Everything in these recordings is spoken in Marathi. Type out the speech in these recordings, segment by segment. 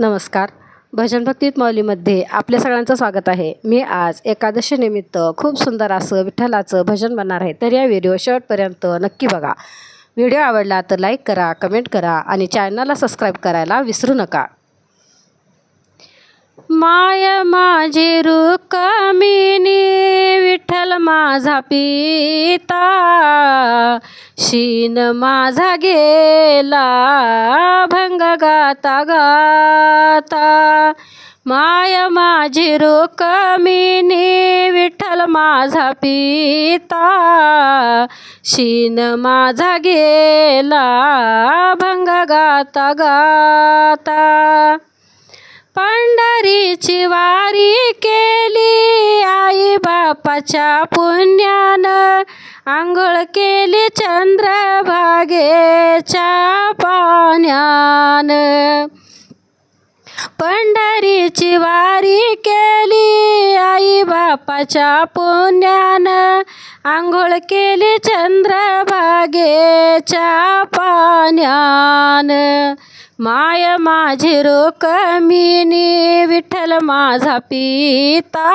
नमस्कार. भजन भक्तीत मौलीमध्ये आपल्या सगळ्यांचं स्वागत आहे. मी आज एकादशीनिमित्त खूप सुंदर असं विठ्ठलाचं भजन बनणार आहे. तर या व्हिडिओ शेवटपर्यंत नक्की बघा. व्हिडिओ आवडला तर लाईक करा कमेंट करा आणि चॅनलला सबस्क्राईब करायला विसरू नका. माय माझी रुक्मिणी विठ्ठल माझा पिता शीन माझा गेला. अंग गाता गाता माय माझी रुक्मिणी विठ्ठल माझा पिता. शीन माझा गेला भंग गाता गाता पंढरीची वारी केली आई बापाच्या पुण्यानं आंघोळ केली चंद्रभागेच्या पाण्यानं पंढरीची वारी केली आई बापाच्या पुण्यानं आंघोळ केली चंद्रभागेच्या पाण्यानं माय माझी रोकमिनी विठ्ठल माझा पिता.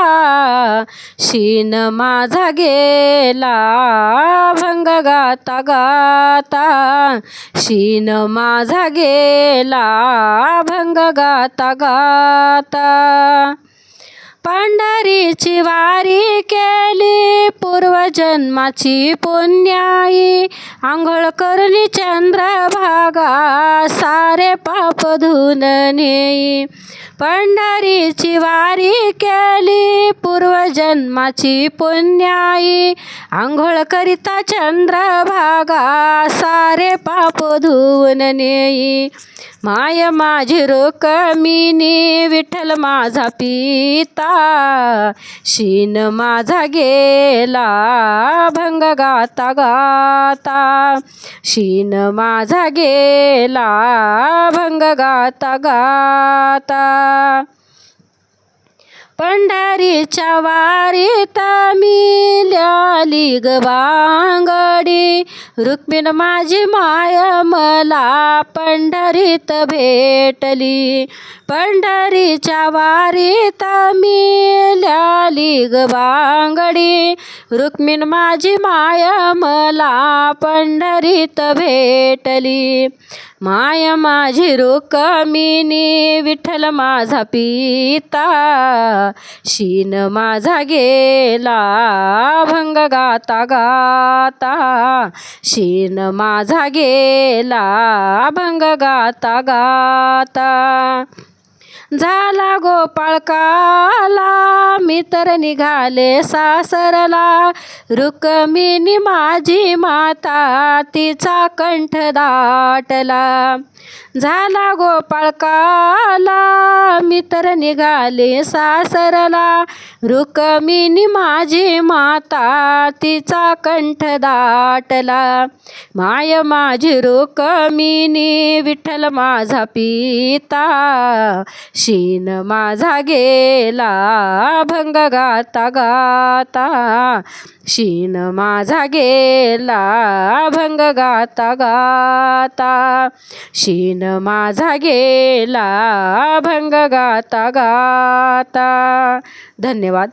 शीन माझा गेला भंग गाता गाता. शीन माझा गेला भंग गाता गाता. पंढरीची वारी केली. पूर्वजन्माची पुण्याई आंघोळ करणी चंद्रभागा सारे पाप धुन नेई. पंढरीची वारी केली. पूर्वजन्माची पुण्याई आंघोळ करिता चंद्रभागा सारे पाप धुवून नेई. माय माझी रोकमिनी विठ्ठल माझा पिता शीन माझा गेला भंग गाता गाता. शीन माझा गेला भंग गाता गाता. पंढरीच्या वारीत मिल्याली ग बांगडी. रुक्मिण माझी माय मला पंढरीत भेटली. पंढरीच्या वारीत मिल्याली ग बांगडी. रुक्मिण माझी माय मला पंढरीत भेटली. माय माझी रुक्मिणी विठ्ठल माझा पिता. शीन माझा गेला भंग गाता गाता. शीन माझा गेला भंग गाता गाता. झाला गोपाळ काला मी तर निघाले सासरला. रुक्मिणी माझी माता तिचा कंठ दाटला. झाला गोपाळ काला मी तर निघाले सासरला. रुक्मिणी माझी माता तिचा कंठ दाटला. माय माझी रुक्मिणी विठ्ठल माझा पिता. शीन माझा गेला भंग गाता गाता. शीन माझा गेला भंग गाता गाता. शीन माझा गेला भंग गाता गाता. धन्यवाद.